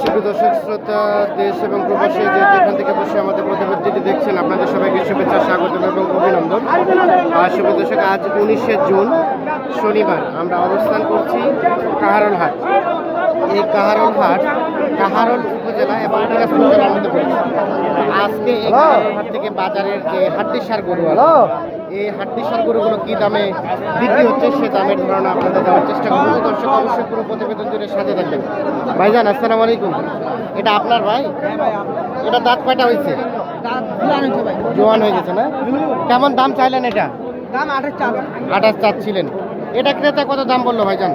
শুভ দর্শক শ্রোতা, দেশ এবং প্রবাসী যে যেখান থেকে বসে আমাদের প্রতিবেদনটি দেখছেন, আপনাদের সবাইকে শুভেচ্ছা স্বাগত এবং অভিনন্দন। শুভ দর্শক, আজ উনিশে জুন, শনিবার, আমরা অবস্থান করছি কাহারল হাট এই কাহারল হাট কাহারল উপজেলা এবং দিনাজপুর জেলার আজকে এই কাহারল হাট থেকে বাজারের যে হাড্ডি গরু এই সার গরুগুলো কি দামে বিক্রি হচ্ছে সে দামের ধারণা আপনাদের দেওয়ার চেষ্টা করব। দর্শক, অবশ্যই পুরো প্রতিবেদন জুড়ে সাথে থাকবেন। ভাইজান, আসসালামু আলাইকুম। এটা আপনার ভাই? এটা দাঁত কয়টা হয়েছে? জোয়ান হয়ে গেছে না? কেমন দাম চাইলেন এটা? দাম আঠাশ চাচ্ছিলেন। এটা ক্রেতা কত দাম বলল ভাইজান?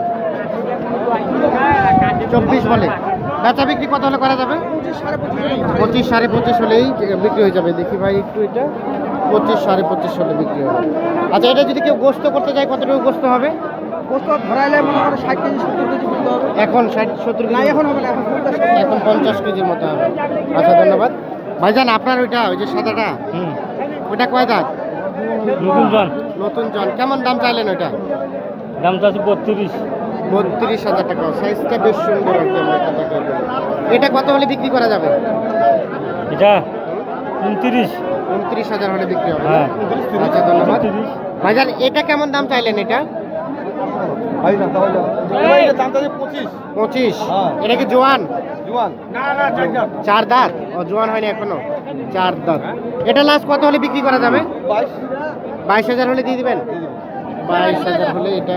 চব্বিশ বলে। বেচা বিক্রি কত হলে করা যাবে? পঁচিশ সাড়ে পঁচিশ হলেই বিক্রি হয়ে যাবে। দেখি ভাই, একটু এটা। পঁচিশ সাড়ে পঁচিশ হলে বিক্রি হবে। আচ্ছা এটা যদি কেউ গোস্ত করতে চায় কতটুকু গোস্ত হবে? গোস্ত ধরাইলে মনে ষাট কেজি সত্তর কেজি করতে হবে। এখন ষাট সত্তর না কেজি এখন হবে না এখন পঞ্চাশ কেজির মতো হবে। আচ্ছা ধন্যবাদ। ভাইজান আপনার ওইটা ওই যে সাদাটা? ওইটা কয় দাঁত? নতুন জন। নতুন জন। কেমন দাম চাইলেন ওইটা? দামটা আছে বত্রিশ। বত্রিশ হাজার টাকা। সাইজটা বেশ সুন্দর। এটা কত হলে বিক্রি করা যাবে? এটা উনত্রিশ। উনত্রিশ হাজার হলে বিক্রি হবে। হ্যাঁ। আচ্ছা ধন্যবাদ। ভাইজান এটা কেমন দাম চাইলেন এটা? পঁচিশ। হ্যাঁ। এটা কি জোয়ান? চার দাঁত? ও জোয়ান হয়নি এখনও? চার দাঁত। এটা লাস্ট কত হলে বিক্রি করা যাবে? বাইশ। হাজার হলে দিয়ে দিবেন? বাইশ হাজার হলে এটা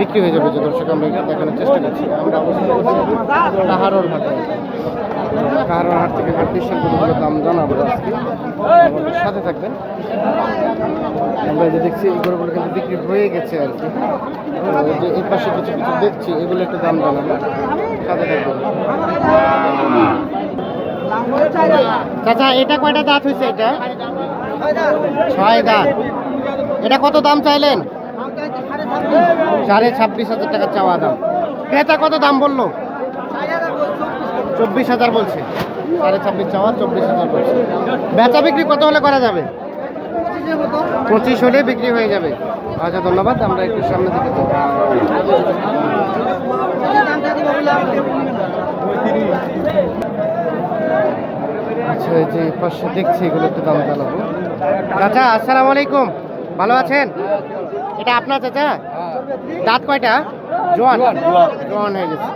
বিক্রি হয়ে যাবে যে দর্শক আমরা দেখানোর চেষ্টা করছি। আমরা অবশ্যই কাহারোর হাটে থেকে বিশ্বের গরুগুলোর দাম জানাব আজকে সাথে থাকবেন। আমরা যে দেখছি, এই গরুগুলো কিন্তু বিক্রি হয়ে গেছে আর কি। যে এই পাশে কিছু কিছু দেখছি, এগুলো একটু দাম জানাব। সাথে থাকবেন। চাচা, এটা কয়টা দাঁত হয়েছে এটা? ছয় দাঁত। এটা কত দাম চাইলেন? সাড়ে ছাব্বিশ হাজার টাকা চাওয়া দাম। ক্রেতা কত দাম বলল? চব্বিশ হাজার বলছে। সাড়ে ছাব্বিশ চাওয়া চব্বিশ হাজার বলছে। বেচা বিক্রি কত হলে করা যাবে? পঁচিশ হলে বিক্রি হয়ে যাবে। আচ্ছা ধন্যবাদ। আমরা একটু সামনে দিকে। আচ্ছা যে পাশে দেখছি এগুলো একটু দাম জানাব। চাচা আসসালামু আলাইকুম। ভালো আছেন? এটা আপনার চাচা? দাঁত কয়টা? জোয়ান। জোয়ান হয়ে গেছে।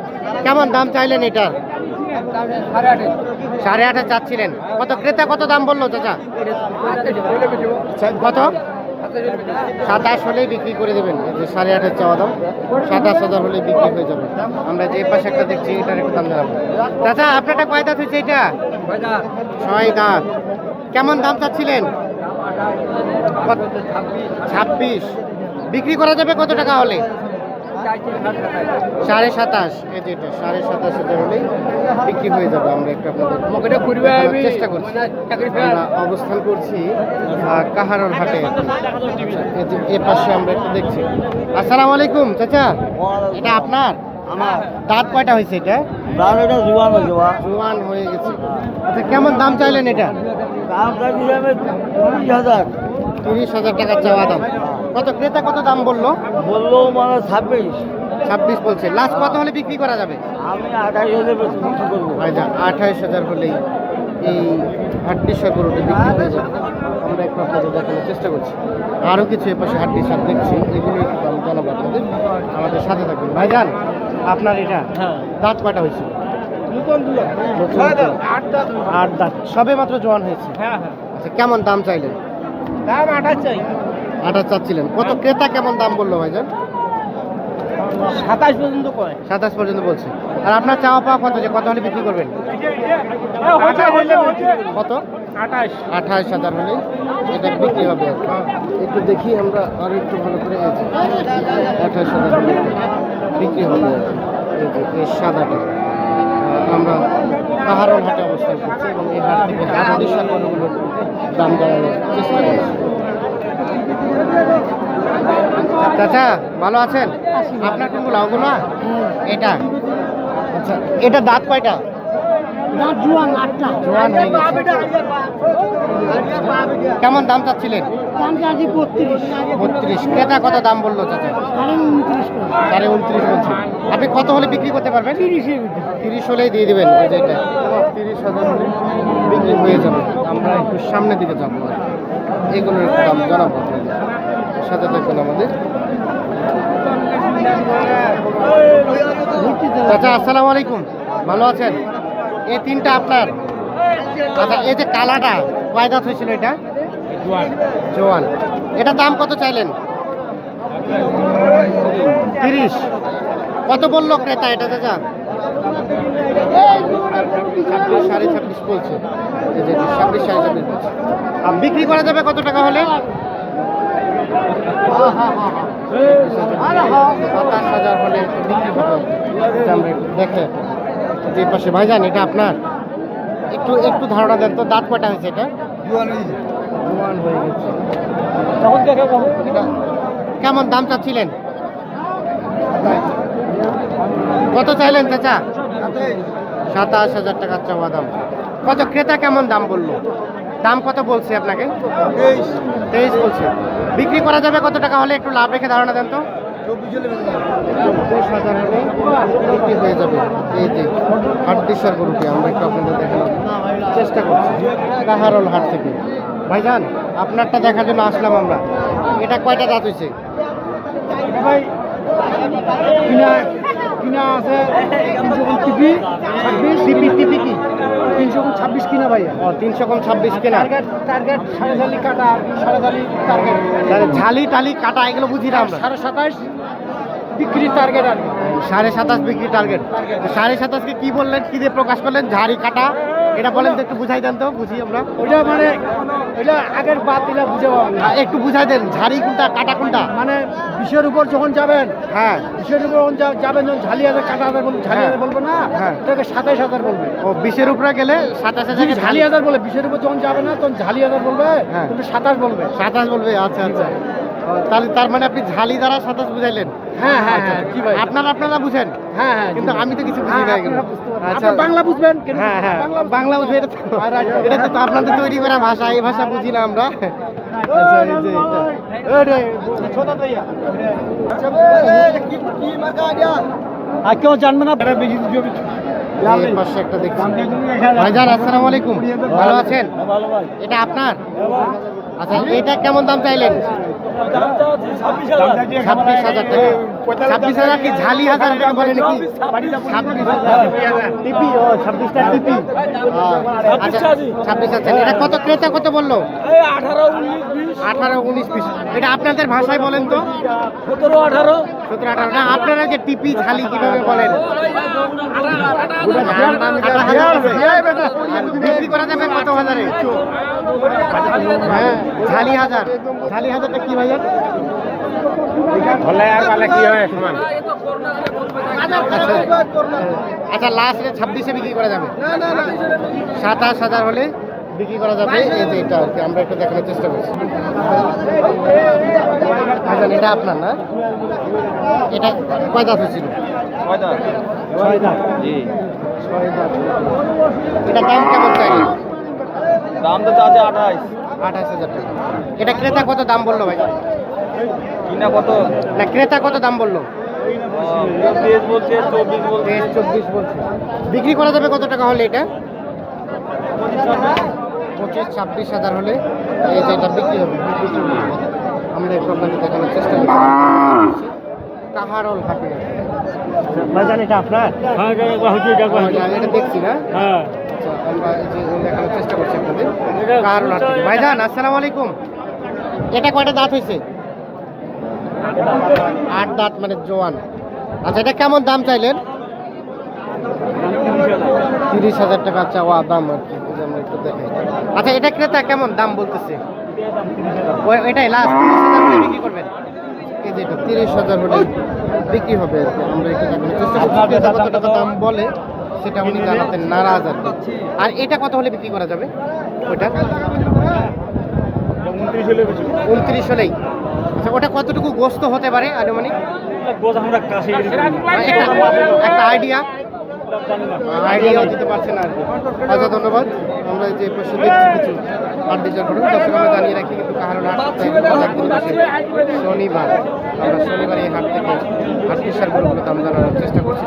কেমন দাম চাইলেন এটার? সাড়ে আটে চাচ্ছিলেন। কত ক্রেতা, কত দাম বলল চাচা? কত? সাতাশ হলেই বিক্রি করে দেবেন। সাড়ে আটের চাওয়া দাম, সাতাশ হাজার হলেই বিক্রি হয়ে যাবে। আমরা যে পাশে একটা দেখছি, এটার একটু দাম জানাব। চাচা, আপনারটা কয় দাঁত হয়েছে এটা ছয় দাঁত। কেমন দাম চাচ্ছিলেন? ছাব্বিশ। বিক্রি করা যাবে কত টাকা হলে? সাড়ে সাতাশ। এই যে এটা সাড়ে সাতাশ হাজার হলেই বিক্রি হয়ে যাবে আমরা একটু আপনাদের চেষ্টা করছি। আমরা অবস্থান করছি কাহারোর হাটে। এ পাশে আমরা একটু দেখছি। আসসালামু আলাইকুম চাচা। এটা আপনার? আমার। দাঁত কয়টা হয়েছে এটা? এটা জোয়ান হয়েছে হয়ে গেছে। আচ্ছা কেমন দাম চাইলেন এটা? দাম চাইছি আমি তিরিশ হাজার। তিরিশ হাজার টাকা চাওয়া দাম। কত ক্রেতা কত দাম বলল? বলল মানে ছাব্বিশ। ছাব্বিশ বলছে। লাস্ট কত হলে বিক্রি করা যাবে? আমি আঠাশ বিক্রি করব। আচ্ছা আঠাইশ হাজার হলেই এই হাড্ডিসার গরুটি বিক্রি হয়ে যাবে। আমরা একটু আপনাদের দেখানোর চেষ্টা করছি। আরও কিছু এপাশে হাড্ডিসার দেখছি এগুলো একটু দাম জানাব আপনাদের। আমাদের সাথে থাকবেন ভাইজান আপনার এটা হ্যাঁ। দাঁত কয়টা হয়েছে? আট দাঁত। সবে মাত্র জোয়ান হয়েছে? হ্যাঁ হ্যাঁ। আচ্ছা কেমন দাম চাইলেন? দাম আঠাশ চাই। আঠাশ চাচ্ছিলেন। কত ক্রেতা কেমন দাম বলল ভাইজান? সাতাশ পর্যন্ত কয়। সাতাশ পর্যন্ত বলছে। আর আপনার চাওয়া পাওয়া কত যে কত হলে বিক্রি করবেন? কত? আঠাশ। আঠাশ হাজার হলে এটা বিক্রি হবে একটু দেখি আমরা আর একটু ভালো করে আঠাশ হাজার হলে বিক্রি হবে এই সাদাটা। আমরা পাহাড়ের হাটে অবস্থান করছি এবং এই হাট থেকে দাম জানানোর চেষ্টা করছি। চাচা ভালো আছেন? আপনার কোনগুলো ওগুলো এটা? আচ্ছা। এটা দাঁত কয়টা? দাঁত আটটা। জোয়ান হয়ে গেছে। কেমন দাম চাচ্ছিলেন? দাম চাচ্ছি বত্রিশ। বত্রিশ। ক্রেতা কত দাম বলল চাচা? সাড়ে উনত্রিশ করে সাড়ে উনত্রিশ বলছে। আপনি কত হলে বিক্রি করতে পারবেন? তিরিশ হলেই দিয়ে দেবেন। যে এটা। তিরিশ হাজার হলে বিক্রি হয়ে যাবে। আমরা একটু সামনের দিকে যাব। এগুলোর দাম জানাব। সাথে থাকুন আমাদের। আচ্ছা আসসালামু আলাইকুম। ভালো আছেন? এই তিনটা আপনার? আচ্ছা এই যে কালাটা, কয় হয়েছিল এটা? জোয়ান। এটা দাম কত চাইলেন? তিরিশ। কত বলল ক্রেতা এটা, চাচা? সাড়ে ছাব্বিশ বলছে। ছাব্বিশ, সাড়ে ছাব্বিশ বিক্রি করা যাবে কত টাকা হলে? সাতাশ হাজার হলে বিক্রি হবে। এটা আমরা দেখে যে পাশে ভাইজান এটা আপনার? একটু একটু ধারণা দেন তো দাঁত কটা হয়েছে এটা? জোয়ান হয়ে গেছে। এটা কেমন দাম চাচ্ছিলেন? কত চাইলেন চাচা? সাতাশ। হাজার টাকার চাওয়া দাম। কত ক্রেতা কেমন দাম বলল? দাম কত বলছে আপনাকে? তেইশ। বলছে। বিক্রি করা যাবে কত টাকা হলে একটু লাভ রেখে ধারণা দেন তো। চব্বিশ হাজার হলে বিক্রি হয়ে যাবে। এই যে হাড্ডিসার গরুটি আমরা একটু আপনাদের দেখানোর চেষ্টা করছি। কাহারল হাট থেকে। ভাইজান আপনারটা দেখার জন্য আসলাম আমরা। এটা কয়টা দাঁত হয়েছে কিনা কিনা আছে টিপি টিপি তিনশো কম ছাব্বিশ কিনা ভাইয়া? ও তিনশো কম ছাব্বিশ কিনা? টার্গেট টার্গেট সাড়ে কাটা সাড়ে টার্গেট ঝালি টালি কাটা এগুলো বুঝি না আমরা। সাড়ে সাতাশ বিক্রির টার্গেট আর কি। সাড়ে সাতাশ বিক্রি টার্গেট সাড়ে সাতাশকে কি বললেন? কি দিয়ে প্রকাশ করলেন? ঝাড়ি কাটা। এটা বলেন তো একটু বুঝাই দেন তো বুঝি আমরা। ওইটা মানে ওইটা আগের বাদ দিলে বুঝে পাবো একটু বুঝাই দেন ঝাড়ি কোনটা কাটা কোনটা? মানে বিষের উপর যখন যাবেন হ্যাঁ। বিষের উপর যখন যাবেন যখন ঝালি হাজার কাটা হাজার বলবে ঝালি হ্যাঁ। হাজার বলবে না হ্যাঁ। ওটাকে সাতাইশ হাজার বলবে ও বিষের উপরে গেলে সাতাশ হাজার ঝালি হাজার বলে বিষের উপর যখন যাবে না তখন ঝালি হাজার বলবে হ্যাঁ। সাতাশ বলবে। সাতাশ বলবে আচ্ছা আচ্ছা। তাহলে তার মানে আপনি ঝালি দ্বারা সাতাশ বুঝাইলেন? হ্যাঁ হ্যাঁ হ্যাঁ কি ভাই। আপনারা আপনারা বুঝেন? হ্যাঁ হ্যাঁ কিন্তু আমি তো কিছু বুঝি হ্যাঁ, না। আচ্ছা। বাংলা বুঝবেন হ্যাঁ হ্যাঁ বাংলা বুঝবে এটা তো এটা তো আপনাদের তৈরি করা ভাষা এই ভাষা বুঝি না আমরা। আচ্ছা এই যে এটা। আর কেউ জানবে না? এই পাশে একটা দেখছি। ভাইজান আসসালামু আলাইকুম। ভালো আছেন? ভালো ভাই। এটা আপনার? আচ্ছা এটা কেমন দাম চাইলেন? ছাব্বিশ হাজার টাকা। ছাব্বিশ হাজার কি ঝালি হাজার টাকা বলে নাকি? ছাব্বিশ হাজার। টিপি ও ছাব্বিশটা টিপি। আচ্ছা ছাব্বিশ হাজার। এটা কত ক্রেতা কত বলল? আঠারো উনিশ পিস এটা আপনাদের ভাষায় বলেন তো। সতেরো আঠারো। সতেরো আঠারো। না আপনারা যে টিপি ঝালি কীভাবে বলেন? বিক্রি করা যাবে কত হাজারে। হ্যাঁ ঝালি হাজার। ঝালি হাজারটা কি ভাইয়া আচ্ছা আচ্ছা লাস্ট ছাব্বিশে বিক্রি করা যাবে? সাতাশ হাজার হলে বিক্রি করা যাবে এই যে এটা আর কি আমরা একটু দেখানোর চেষ্টা করছি। আচ্ছা এটা আপনার না? এটা কয় দাঁত হয়েছিল? ছয় দাঁত। এটা দাম কেমন চাইলেন দাম তো চাচ্ছে আঠাইশ আঠাশ হাজার টাকা। এটা ক্রেতা কত দাম বলল ভাই? কিনা কত? না ক্রেতা কত দাম বলল? চব্বিশ বলছে। বিক্রি করা যাবে কত টাকা হলে এটা? পঁচিশ ছাব্বিশ হাজার হলে এই যে এটা বিক্রি হবে। আমরা একটু আপনাকে দেখানোর চেষ্টা করছি। কাহারল হাটে। ভাইজান এটা আপনার? হ্যাঁ এটা দেখছি না? হ্যাঁ। আচ্ছা আমরা যে দেখানোর কাহারল থেকে। ভাইজান আসসালামু আলাইকুম। এটা কয়টা দাঁত হয়েছে আট দাঁত মানে জোয়ান। আচ্ছা এটা কেমন দাম চাইলেন? তিরিশ হাজার টাকা চাওয়া দাম আর কি আমরা একটু দেখাই। আচ্ছা এটা ক্রেতা কেমন দাম বলতেছে? এটাই লাস্ট তিরিশ হাজার হলে বিক্রি করবেন? এই যে এটা তিরিশ হাজার হলে বিক্রি হবে আর কি আমরা একটু দেখানোর চেষ্টা করছি কত টাকা দাম বলে? সেটা উনি জানাতেন নারাজ আর আর এটা কত হলে বিক্রি করা যাবে? ওইটা উনত্রিশ হলে উনত্রিশ হলেই। আচ্ছা ওটা কতটুকু গোস্ত হতে পারে আনুমানিক? গোজ আমরা কাছে মানে একটা একটা আইডিয়া আইডিয়াও দিতে পারছে না আচ্ছা ধন্যবাদ। আমরা যে পাশে দেখছি কিছু হাট বিচার করুন দর্শক আমরা জানিয়ে রাখি কিন্তু কাহারণ হাট সপ্তাহে শনিবার। আমরা শনিবার এই হাট থেকে হাট বিচার দাম জানানোর চেষ্টা করছি।